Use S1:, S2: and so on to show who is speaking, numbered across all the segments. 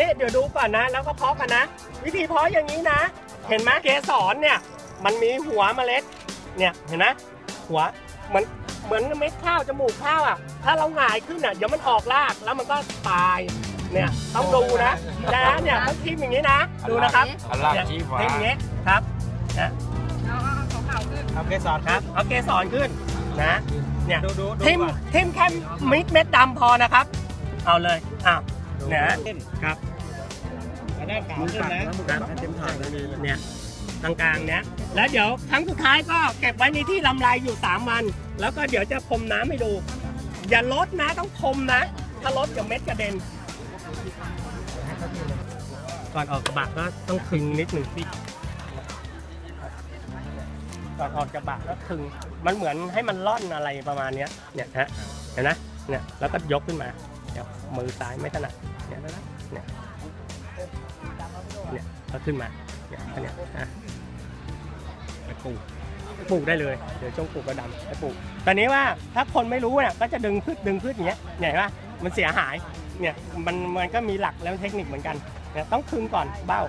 S1: นี่เดี๋ยวดูก่อนนะ แล้วก็เพาะกันนะ วิธีเพาะอย่างนี้นะ เห็นไหมเกสรเนี่ย มันมีหัวเมล็ด เนี่ยเห็นไหมหัวเหมือนเหมือนเม็ดข้าวจมูกข้าวอะ ถ้าเราหงายขึ้นอะเดี๋ยวมันออกรากแล้วมันก็ตาย เนี่ยต้องดูนะนะเนี่ยต้องทิมอย่างนี้นะ ดูนะครับ
S2: อันล่างชี้ฟ้า
S1: ทิมอย่างนี้ครับนะ
S3: เอาเอาขาวๆขึ้น
S4: ทำเกสร
S1: ครับเอาเกสรขึ้นนะเนี่ย
S4: ดูดูดู
S1: ทิม
S4: ก่อน
S1: ทิมแค่มิดเม็ดดำพอนะครับ เอาเลยอ้าว
S4: ดู
S1: เนี่ย
S4: ขึ้น
S1: ครับ
S4: อันด้านขาวขึ้นนะ
S1: เต็มถาดเนี่ยกลางๆเนี้ยแล้วเดี๋ยวครั้งสุดท้ายก็เก็บไว้ในที่ลำไรอยู่ 3 วัน แล้วก็เดี๋ยวจะพรมน้ำให้ดู อย่าลดนะต้องพรมนะ ถ้าลดเดี๋ยวเม็ดกระเด็น ก่อนออกกระบะก็ต้องคึงนิดหนึ่งพี่ก่อนออกกระบะก็คึง มันเหมือนให้มันล่อนอะไรประมาณเนี้ยเนี่ยฮะเห็นไหมเนี่ยแล้วก็ยกขึ้นมา เดี๋ยวมือซ้ายไม่ถนัดเนี่ยเนี่ยเนี่ยก็ขึ้นมาเนี่ยเนี้ยอะไปปลูกปลูกได้เลยเดี๋ยวช่วงปลูกก็ดำไปปลูกตอนนี้ว่าถ้าคนไม่รู้เนี่ยก็จะดึงพืชดึงพืชอย่างเงี้ยเนี่ยเห็นปะมันเสียหายเนี่ยมันมันก็มีหลักและเทคนิคเหมือนกันเนี่ยต้องคึงก่อนเบ้า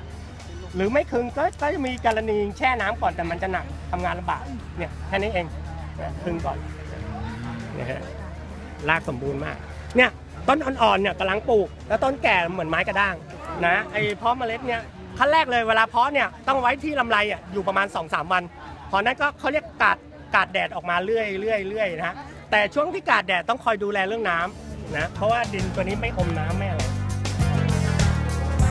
S1: หรือไม่คึงก็ก็จะมีกรณีแช่น้ำก่อนแต่มันจะหนักทำงานลำบากเนี่ยแค่นี้เองคึงก่อนเนี่ยฮะรากสมบูรณ์มาก เนี่ย ต้นอ่อนๆเนี่ยกำลังปลูก แล้วต้นแก่เหมือนไม้กระด้างนะไอ้เพาะเมล็ดเนี่ยขั้นแรกเลยเวลาเพาะเนี่ยต้องไว้ที่ลำไรอะอยู่ประมาณ 2-3 วันพอนั้นก็เขาเรียกกาดกาดแดดออกมาเรื่อยเรื่อยเรื่อยนะแต่ช่วงที่กาดแดดต้องคอยดูแลเรื่องน้ำนะเพราะว่าดินตัวนี้ไม่อมน้ำไม่